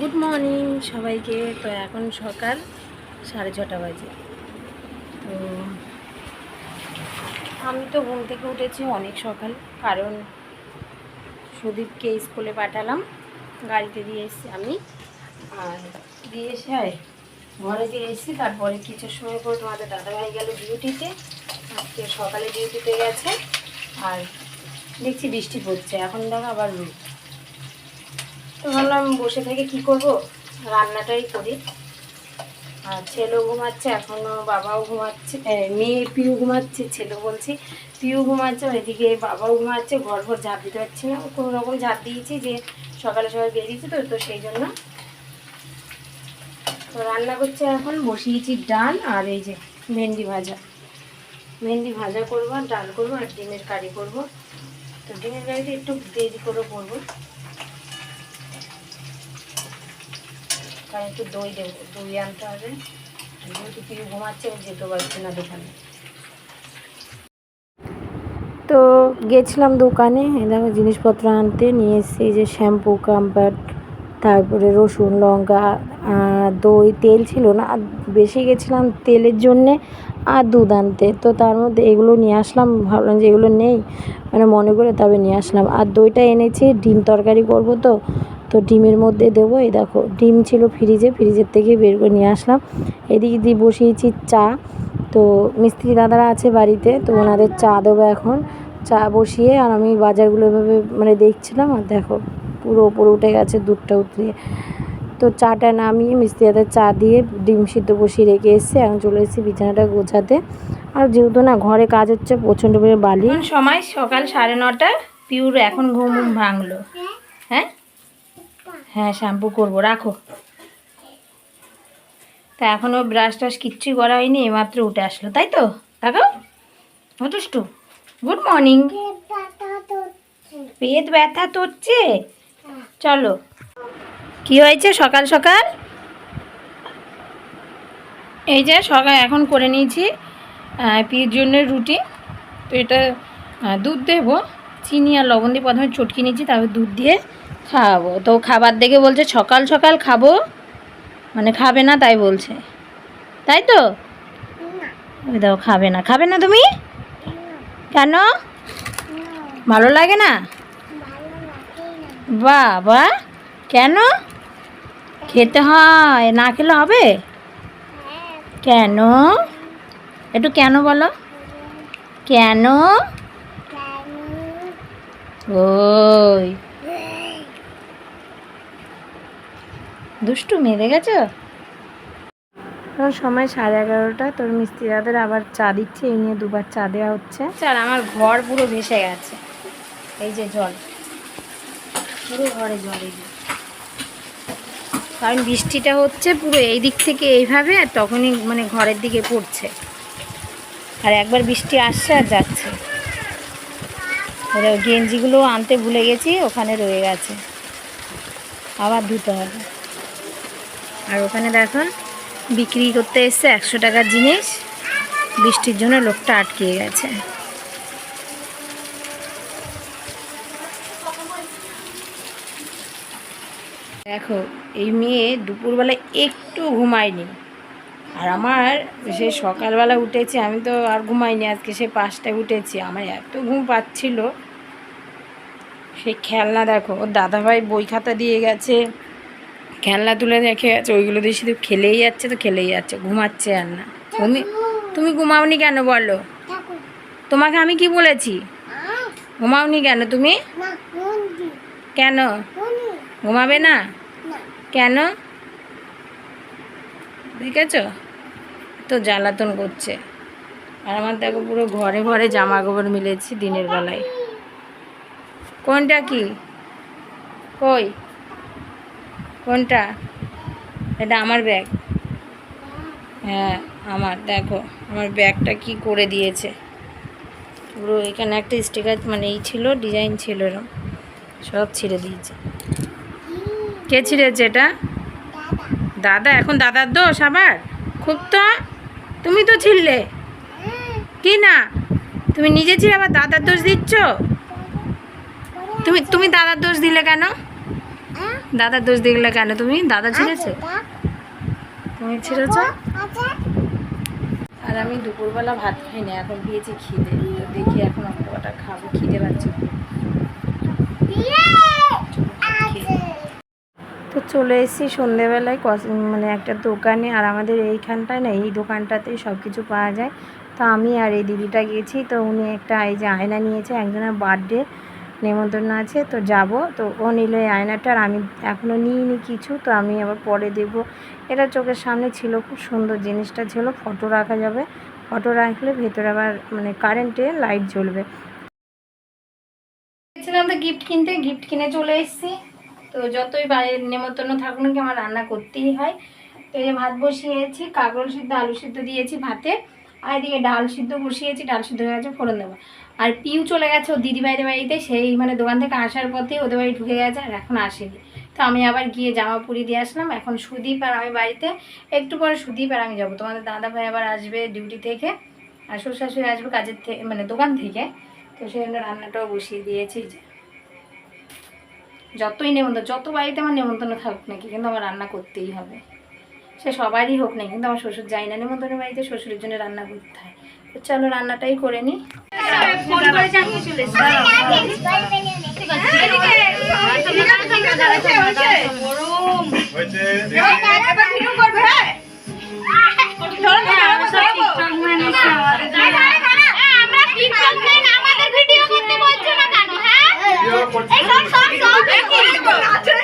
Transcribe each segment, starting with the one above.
Good morning সবাইকে। তো এখন সকাল সাড়ে ছটা বাজে। তো আমি তো ঘুম থেকে উঠেছি অনেক সকাল, কারণ সুদীপকে স্কুলে পাঠালাম। গাড়িতে দিয়ে এসেছি আমি। আর দিয়ে এসে ঘরে দিয়ে এসেছি। তারপরে কিছু সময় পর তোমাদের দাদাভাই গেল ডিউটিতে। আজকে সকালে ডিউটিতে গেছে। আর দেখছি বৃষ্টি পড়ছে। এখন দেখো আবার রোদ। তো ভাবলাম বসে থেকে কি করব? রান্নাটাই করি। আর ছেলেও ঘুমাচ্ছে এখনও বাবাও ঘুমাচ্ছে মেয়ে পিউ ঘুমাচ্ছে, ছেলে বলছি, পিউ ঘুমাচ্ছে এদিকে বাবাও ঘুমাচ্ছে ঘর ঘর ঝাঁপ দিতে পারছি না। কোনো রকম ঝাঁপ দিয়েছি যে সকালে সকালে বেরিয়েছি তো তো সেই জন্য। তো রান্না করছে এখন, বসিয়েছি ডাল আর এই যে ভেন্ডি ভাজা। ভেন্ডি ভাজা করব ডাল করব, আর ডিমের কারি করব। তো ডিমের কারিতে একটু দেরি করে করব। কারণ একটু দই দেবো, দই আনতে হবে। যেহেতু কিছু ঘুমাচ্ছে যেতে পারছে না দোকানে। তো গেছিলাম দোকানে দেখো জিনিসপত্র আনতে, নিয়ে এসেছি যে শ্যাম্পু কম্প্যাক্ট তারপরে রসুন, লঙ্কা দই, তেল ছিল না। আর বেশি গেছিলাম তেলের জন্যে আর দুধ আনতে। তো তার মধ্যে এগুলো নিয়ে আসলাম, ভাবলাম যে এগুলো নেই। মানে মনে করে তবে নিয়ে আসলাম। আর দইটা এনেছি, ডিম তরকারি করব তো। তো ডিমের মধ্যে দেবো। এই দেখো, ডিম ছিল ফ্রিজে, ফ্রিজের থেকে বের করে নিয়ে আসলাম। এদিকে দিয়ে বসিয়েছি চা। তো মিস্ত্রি দাদারা আছে বাড়িতে, তো ওনাদের চা দেবো এখন। চা বসিয়ে আর আমি বাজারগুলো এভাবে মানে দেখছিলাম আর দেখো, পুরো ওপরে উঠে গেছে দুধটা উতরিয়ে তো চাটা নামিয়ে মিস্ত্রি দাদার চা দিয়ে ডিম সিদ্ধ বসিয়ে রেখে এসেছি। এখন চলে এসেছি বিছানাটা গোছাতে। আর যেহেতু না ঘরে কাজ হচ্ছে, প্রচণ্ড বালি। সময় সকাল সাড়ে নটা পিউর এখন ঘুম ভাঙলো। হ্যাঁ? হ্যাঁ শ্যাম্পু করব, রাখো। তা এখনও ব্রাশ টাশ কিচ্ছুই করা হয়নি, এইমাত্র উঠে আসলো, তাই তো? দেখো দুষ্টু গুড মর্নিং পেট ব্যথা তোরছে চলো। কি হয়েছে সকাল সকাল? এই যে সকাল, এখন করে নিয়েছি পিয়ের জন্য রুটি। তো এটা দুধ দেবো। চিনি আর লবণ দিয়ে প্রথমে চটকি নিয়েছি, তারপর দুধ দিয়ে খাওয়াবো তো খাবার দেখে বলছে সকাল সকাল খাব। মানে খাবে না তাই বলছে। তাই তো? ওই দাও খাবে না। খাবে না তুমি? কেন? ভালো লাগে না? বাবা কেন? খেতে হয়। না খেলে হবে? কেন? একটু কেন বলো। কেন? ওই। দুষ্টু মেরে গেছো? এখন সময় সাড়ে এগারোটা। তোর মিস্ত্রি দাদের আবার চা দিচ্ছে এই নিয়ে দুবার চা দেওয়া হচ্ছে। চার আমার ঘর পুরো ভেসে গেছে। এই যে জল। পুরো ঘরে জল এই কারণ বৃষ্টিটা হচ্ছে পুরো এই দিক থেকে এইভাবে আর তখনই মানে ঘরের দিকে পড়ছে। আর একবার বৃষ্টি আসছে আর যাচ্ছে। গেঞ্জিগুলো আনতে ভুলে গেছি ওখানে রয়ে গেছে। আবার ধুতে হবে। আর ওখানে দেখুন বিক্রি করতে এসছে একশো টাকার জিনিস। বৃষ্টির জন্য লোকটা আটকে গেছে। দেখো, এই মেয়ে দুপুরবেলা একটু ঘুমায়নি। আর আমার সে সকালবেলা উঠেছি, আমি তো আর ঘুমাইনি, আজকে সে পাঁচটায় উঠেছি। আমার এত ঘুম পাচ্ছিল। সেই খেলনা দেখো, ওর দাদাভাই বই খাতা দিয়ে গেছে। খেলনা তুলে রেখে গেছে ওইগুলো দিয়ে শুধু খেলেই যাচ্ছে তো খেলেই যাচ্ছে, ঘুমাচ্ছে আর না। তুমি তুমি ঘুমাওনি কেন বলো? তোমাকে আমি কি বলেছি? ঘুমাওনি কেন তুমি? কেন? ঘুমাবে না? কেন? দেখেছ? তো জ্বালাতন করছে। আর আমার দেখো পুরো ঘরে ঘরে জামা কাপড় মিলেছি দিনের বেলায়। কোনটা কি? কই? কোনটা? এটা আমার ব্যাগ হ্যাঁ আমার, দেখো, আমার ব্যাগটা কি করে দিয়েছে। পুরো এখানে একটা স্টিকার মানে এই ছিল ডিজাইন ছিল এরকম সব ছিঁড়ে দিয়েছে। কে ছিঁড়েছে এটা? দাদা, এখন দাদার দোষ আবার? খুব তো, তুমি তো ছিঁড়লে। কি না? তুমি নিজে ছিলে আবার দাদার দোষ দিচ্ছ? তুমি তুমি দাদার দোষ দিলে কেন? দাদার দোষ দেখলে কেন? তুমি দাদা ছিঁড়েছে? তুমি ছিঁড়েছ? আর আমি দুপুরবেলা ভাত খাই না এখন দিয়েছি খিদে। তো দেখি এখন অন্য কটা খাব খিদে পাচ্ছে তো চলে এসেছি সন্ধেবেলায় কস- মানে একটা দোকানে আর আমাদের এইখানটায় না এই দোকানটাতেই সব কিছু পাওয়া যায়। তো আমি আর এই দিদিটা গেছি তো উনি একটা এই যে আয়না নিয়েছে একজনের বার্থডে নেমন্তন্ন আছে, তো যাব। তো ও নিল এই আয়নাটা আর আমি এখনও নিইনি কিছু, তো আমি আবার পরে দেখব। এটা চোখের সামনে ছিল, খুব সুন্দর জিনিসটা ছিল, ফটো রাখা যাবে। ফটো রাখলে ভেতরে আবার মানে কারেন্টে লাইট জ্বলবে। তো গিফট কিনতে গিফট কিনে চলে এসেছি। তো যতই বাইরের নেমন্তন্ন থাকুক না কি আমার রান্না করতেই হয়। তো এই ভাত বসিয়েছি, কাঁকরোল সিদ্ধ, আলু সিদ্ধ দিয়েছি ভাতে। আর এদিকে ডাল সিদ্ধ বসিয়েছি, ডাল সিদ্ধ হয়ে গেছে, ফোড়ন দেবো। আর পিউ চলে গেছে ও দিদি বাইরের বাড়িতে, সেই মানে দোকান থেকে আসার পথে ওদের বাড়ি ঢুকে গেছে আর এখন আসেনি। তো আমি আবার গিয়ে জামা পুরি দিয়ে আসলাম। এখন সুদীপ আর আমি বাড়িতে, একটু পরে সুদীপ আর আমি যাব। তোমাদের দাদা ভাই আবার আসবে ডিউটি থেকে, আর শ্বশুর শাশুড়ি আসবে কাজের থেকে মানে দোকান থেকে। তো সেই জন্য রান্নাটাও বসিয়ে দিয়েছি যে। যতই নেমন্তন্ন, যত বাড়িতে আমার নেমন্তন্ন থাকুক নাকি, কিন্তু আমার রান্না করতেই হবে। সে সবারই হোক না কিন্তু আমার শ্বশুর যাই না নিমন্ত্রণের বাড়িতে শ্বশুরের জন্য রান্না করতে হয় তো চলো রান্নাটাই করে নিই এই সব সব সব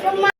come on